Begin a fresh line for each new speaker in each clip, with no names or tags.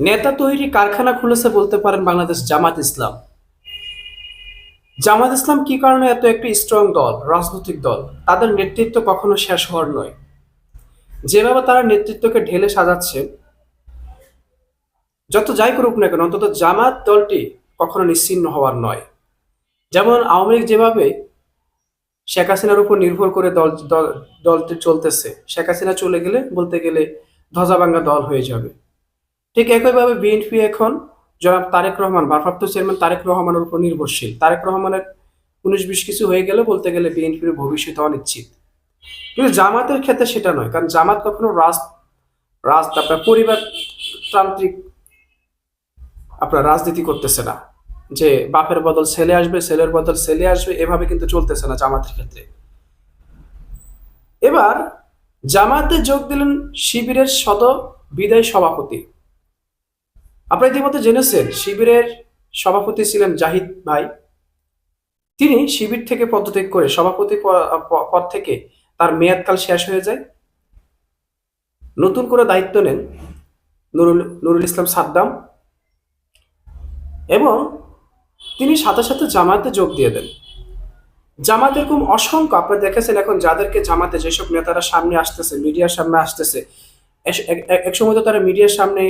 নেতা তৈরি কারখানা খুলেছে বলতে পারেন বাংলাদেশ জামাত ইসলাম। জামাত ইসলাম কি কারণে এত একটি স্ট্রং দল, রাজনৈতিক দল? তাদের নেতৃত্ব কখনো শেষ হওয়ার নয়। যেভাবে তারা নেতৃত্বকে ঢেলে সাজাচ্ছে, যত যাই করুক না কেন, অন্তত জামাত দলটি কখনো নিশ্চিন্ন হওয়ার নয়। যেমন আওয়ামী লীগ যেভাবে শেখ হাসিনার উপর নির্ভর করে দল, দল- দলটি চলতেছে, শেখ হাসিনা চলে গেলে বলতে গেলে ধ্বজাভাঙ্গা দল হয়ে যাবে। ঠিক একইভাবে বিএনপি এখন জনাব তারেক রহমান, ভারপ্রাপ্ত চেয়ারম্যান তারেক রহমানের উপর নির্ভরশীল। তারেক রহমানের উনিশ বিশ কিছু হয়ে গেলে বলতে গেলে বিএনপির ভবিষ্যৎ অনিশ্চিত কিন্তু জামাতের ক্ষেত্রে সেটা নয়, কারণ জামাত কখনো রাজ রাজ, আপনার পরিবারতান্ত্রিক আপনার রাজনীতি করতেছে না। যে বাপের বদল ছেলে আসবে, ছেলের বদল ছেলে আসবে, এভাবে কিন্তু চলতেছে না জামাতের ক্ষেত্রে। এবার জামাতে যোগ দিলেন শিবিরের সদ বিদায় সভাপতি। আপনারা ইতিমধ্যে জেনেছেন, শিবিরের সভাপতি ছিলেন জাহিদ ভাই। তিনি শিবির থেকে পদত্যাগ করে সভাপতি পদ থেকে তার মেয়াদকাল শেষ হয়ে যায়। নতুন করে দায়িত্ব নেন নুরুল নুরুল ইসলাম সাদ্দাম এবং তিনি সাথে সাথে জামাতে যোগ দিয়ে দেন। জামাত এরকম অসংখ্য আপনারা দেখেছেন এখন যাদেরকে জামাতে যেসব নেতারা সামনে আসতেছে, মিডিয়ার সামনে আসতেছে এক সময় তো তারা মিডিয়ার সামনে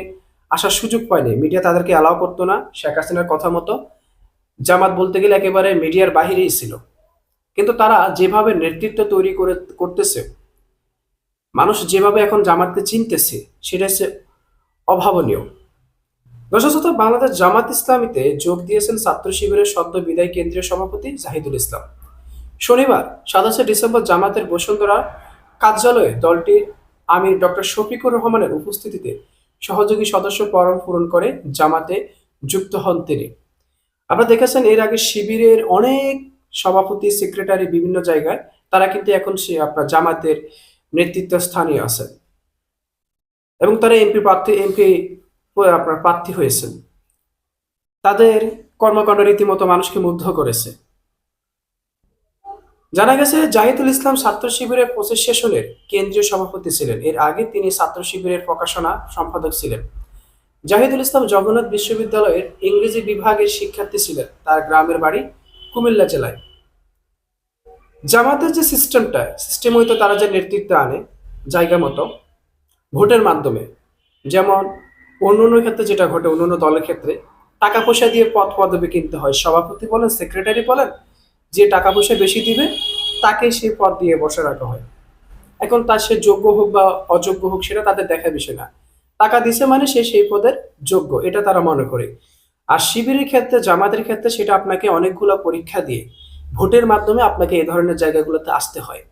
আসার সুযোগ পায়নি। মিডিয়া তাদেরকে অ্যালাউ করতো না, শেখ হাসিনার কথা মতো। জামাত বলতে গেলে একেবারে মিডিয়ার বাহিরেই ছিল। কিন্তু তারা যেভাবে নেতৃত্ব তৈরি করে, করতেছে, মানুষ যেভাবে এখন জামাতকে চিনতেছে, সেটা হচ্ছে অভাবনীয়। দর্শক বাংলাদেশ জামাত ইসলামীতে যোগ দিয়েছেন ছাত্র শিবিরের সদ্য বিদায় কেন্দ্রীয় সভাপতি জাহিদুল ইসলাম। শনিবার, সাতাশে ডিসেম্বর জামাতের বসুন্ধরা কার্যালয়ে দলটির আমির ডক্টর শফিকুর রহমানের উপস্থিতিতে সহযোগী সদস্য পরম পূরণ করে জামাতে যুক্ত হন তিনি। আপনারা দেখেছেন এর আগে শিবিরের অনেক সভাপতি সেক্রেটারি বিভিন্ন জায়গায়, তারা কিন্তু এখন সে আপনার জামাতের নেতৃত্ব স্থানীয় আছেন। এবং তারা এমপি প্রার্থী, এমপি আপনার প্রার্থী হয়েছেন। তাদের কর্মকাণ্ড রীতিমতো মানুষকে মুগ্ধ করেছে। জানা গেছে, জাহিদুল ইসলাম ছাত্র শিবিরের পঁচিশ সেশনের কেন্দ্রীয় সভাপতি ছিলেন। এর আগে তিনি ছাত্র শিবিরের প্রকাশনা সম্পাদক ছিলেন। জাহিদুল ইসলাম জগন্নাথ বিশ্ববিদ্যালয়ের ইংরেজি বিভাগের শিক্ষার্থী ছিলেন। তার গ্রামের বাড়ি কুমিল্লা জেলায়। জামাতের যে সিস্টেমটা, সিস্টেম হয়তো তারা যে নেতৃত্ব আনে, জায়গা মতো, ভোটের মাধ্যমে, যেমন অন্য অন্য ক্ষেত্রে যেটা ঘটে, অন্য অন্য দলের ক্ষেত্রে, টাকা পয়সা দিয়ে পদ পদবি কিনতে হয়। সভাপতি বলেন, সেক্রেটারি বলেন যে টাকা পয়সা বেশি দিবে, তাকে সেই পদ দিয়ে বসে রাখা হয়। এখন তার সে যোগ্য হোক বা অযোগ্য হোক, সেটা তাদের দেখা বিষয় না। টাকা দিছে মানে সে সেই পদের যোগ্য, এটা তারা মনে করে। আর শিবিরের ক্ষেত্রে, জামাতের ক্ষেত্রে সেটা আপনাকে অনেকগুলো পরীক্ষা দিয়ে, ভোটের মাধ্যমে আপনাকে এই ধরনের জায়গাগুলোতে আসতে হয়।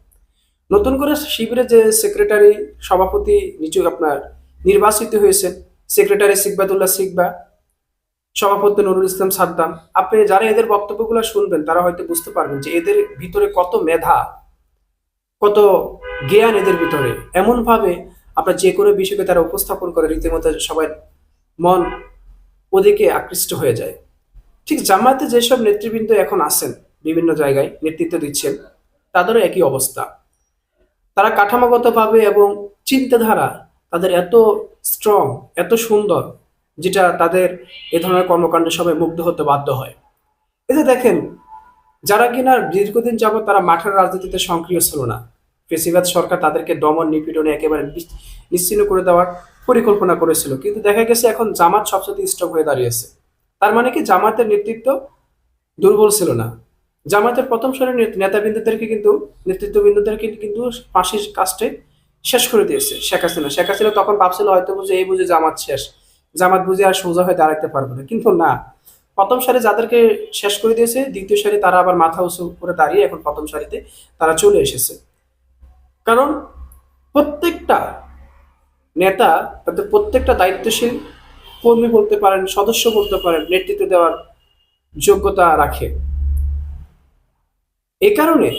নতুন করে শিবিরের যে সেক্রেটারি সভাপতি নিচু আপনার নির্বাচিত হয়েছেন সেক্রেটারি সিকবাতুল্লাহ সিকবা সভাপতি নুরুল ইসলাম সাদ্দাম, আপনি যারা এদের বক্তব্যগুলো শুনবেন, তারা হয়তো বুঝতে পারবেন যে এদের ভিতরে কত মেধা, কত জ্ঞান এদের ভিতরে। এমন ভাবে আপনার যে কোনো বিষয়কে তারা উপস্থাপন করে, রীতিমতো সবাই মন ওদিকে আকৃষ্ট হয়ে যায়। ঠিক জামাতে যেসব নেতৃবৃন্দ এখন আছেন, বিভিন্ন জায়গায় নেতৃত্ব দিচ্ছেন, তাদেরও একই অবস্থা। তারা কাঠামোগতভাবে এবং চিন্তাধারা তাদের এত স্ট্রং এত সুন্দর যেটা তাদের এ ধরনের কর্মকাণ্ডে সবাই মুগ্ধ হতে বাধ্য হয়। যে দেখেন, যারা কিনা দীর্ঘদিন যাবত তারা মাঠের রাজনীতিতে সক্রিয় ছিল না, ফেসিবাদ সরকার তাদেরকে দমন নিপীড়নে একেবারে নিশ্চিন্ন করে দেওয়ার পরিকল্পনা করেছিল। কিন্তু দেখা গেছে এখন জামাত সবচেয়ে স্ট্রং হয়ে দাঁড়িয়েছে। তার মানে কি জামাতের নেতৃত্ব দুর্বল ছিল না? জামাতের প্রথম নেত- নেতাবৃন্দদেরকে কিন্তু, নেতৃত্ববৃন্দদেরকে কিন্তু ফাঁসির কাস্টে শেষ করে দিয়েছে শেখ হাসিনা। শেখ হাসিনা তখন ভাবছিল হয়তো বুঝে, এই বুঝে জামাত শেষ। জামাত বুঝে আর সোজা হয়ে দাঁড়াতে পারবে না। কিন্তু না, প্রথম সারি যাদেরকে শেষ করে দিয়েছে, দ্বিতীয় সারি তারা আবার মাথা উঁচু করে দাঁড়িয়ে এখন প্রথম সারিতে তারা চলে এসেছে। কারণ প্রত্যেকটা নেতা তাদের প্রত্যেকটা দায়িত্বশীল কর্মী বলতে পারেন, সদস্য বলতে পারেন, নেতৃত্ব দেওয়ার যোগ্যতা রাখে। এ কারণে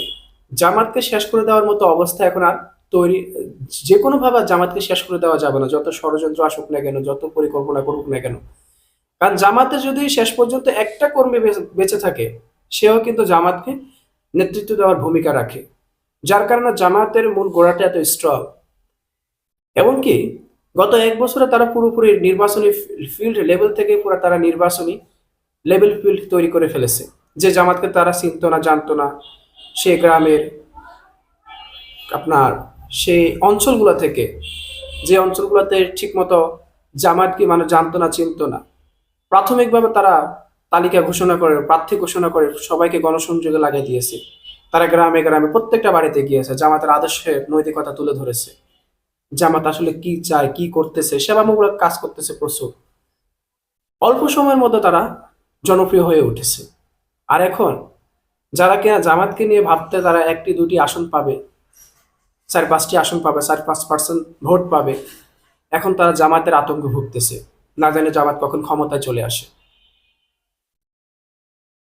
জামাতকে শেষ করে দেওয়ার মতো অবস্থা এখন আর তৈরি, যে কোনো ভাবে জামাতকে শেষ করে দেওয়া যাবে না। যত ষড়যন্ত্র আসুক না কেন, যত পরিকল্পনা করুক না কেন। কারণ জামাতে যদি শেষ পর্যন্ত একটা কর্মী বেঁচে- বেঁচে থাকে, সেও কিন্তু জামাতকে নেতৃত্ব দেওয়ার ভূমিকা রাখে। যার কারণে জামাতের মূল গোড়াটা এত স্ট্রং এমনকি গত এক বছরে তারা পুরোপুরি নির্বাচনী ফিল্ড লেভেল থেকে পুরো তারা নির্বাচনী লেভেল ফিল্ড তৈরি করে ফেলেছে। যে জামাতকে তারা চিনতো না, জানতো না। সে গ্রামের আপনার সেই অঞ্চলগুলো থেকে, যে অঞ্চলগুলোতে ঠিকমতো জামাত কি মানুষ জানতো না, চিনতো না। প্রাথমিকভাবে তারা তালিকা ঘোষণা করে, প্রার্থী ঘোষণা করে, সবাইকে গণসংযোগে লাগিয়ে দিয়েছে। তারা গ্রামে গ্রামে প্রত্যেকটা বাড়িতে গিয়েছে, জামাতের আদর্শের নৈতিকতা তুলে ধরেছে। জামাত আসলে কি চায়, কি করতেছে, সেবামূলক কাজ করতেছে প্রচুর। অল্প সময়ের মধ্যে তারা জনপ্রিয় হয়ে উঠেছে। আর এখন যারা কিনা জামাতকে নিয়ে ভাবতে তারা একটি দুটি আসন পাবে চার পাঁচটি আসন পাবে, চার পাঁচ পার্সেন্ট ভোট পাবে। এখন তারা জামাতের আতঙ্ক ভুগতেছে। না জানে জামাত কখন ক্ষমতায় চলে আসে।